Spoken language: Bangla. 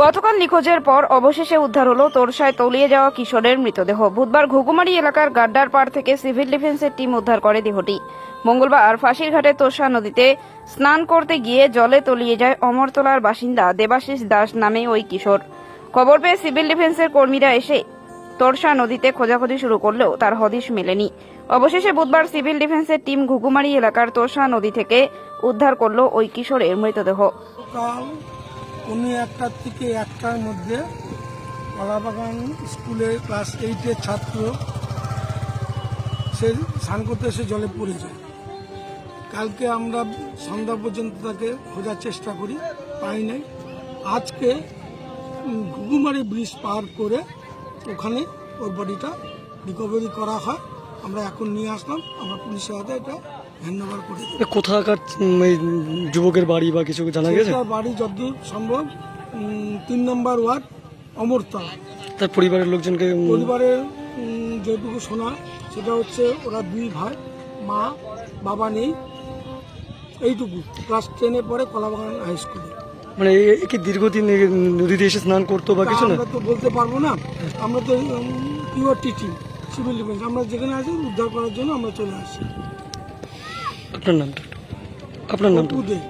গতকাল নিখোঁজের পর অবশেষে উদ্ধার হলো তোরসায় তলিয়ে যাওয়া কিশোরের মৃতদেহ। বুধবার ঘুঘুমারি এলাকার গাড্ডার পাড় থেকে সিভিল ডিফেন্সের টিম উদ্ধার করে দেহটি। মঙ্গলবার ফাঁসির ঘাটে তোরসা নদীতে স্নান করতে গিয়ে জলে তলিয়ে যায় অমরতলার বাসিন্দা দেবাশিস দাস নামে ওই কিশোর। খবর পেয়ে সিভিল ডিফেন্সের কর্মীরা এসে তোরসা নদীতে খোঁজাখুঁজি শুরু করলেও তার হদিশ মেলেনি। অবশেষে বুধবার সিভিল ডিফেন্সের টিম ঘুঘুমারি এলাকার তোরসা নদী থেকে উদ্ধার করল ওই কিশোরের মৃতদেহ। উনি একটার থেকে একটার মধ্যে কলাবাগান স্কুলে ক্লাস এইটের ছাত্র। সে স্নান করতে এসে জলে পড়ে যায়। কালকে আমরা সন্ধ্যা পর্যন্ত তাকে খোঁজার চেষ্টা করি, পাই নাই। আজকে ঘুঘুমারি ব্রিজ পার করে ওখানে ওর বডিটা রিকভারি করা হয়। আমরা এখন নিয়ে আসলাম, আমরা পুলিশের হাতে এটা করে কোথাকার এই যুবকের বাড়ি বা কিছু জানা গেছে? বাড়ি যতদূর সম্ভব উম, তিন নম্বর ওয়ার্ড অমরতলা। তার পরিবারের লোকজনকে উম, পরিবারের উম, যেটুকু শোনা সেটা হচ্ছে ওরা দুই ভাই মা বাবা নেই। এইটুকু ক্লাস টেনে পরে কলাবাগান হাই স্কুলে মানে এ- এ কি দীর্ঘদিন নদীতে এসে স্নান করতো বা কিছু না? আমরা তো বলতে পারব না। আমরা তো পিওর টিচিং সিভিল ডিফেন্স আমরা যেখানে আছি উদ্ধার করার জন্য আমরা চলে আসছি। আপনার নামটা আপনার নামটা উদয়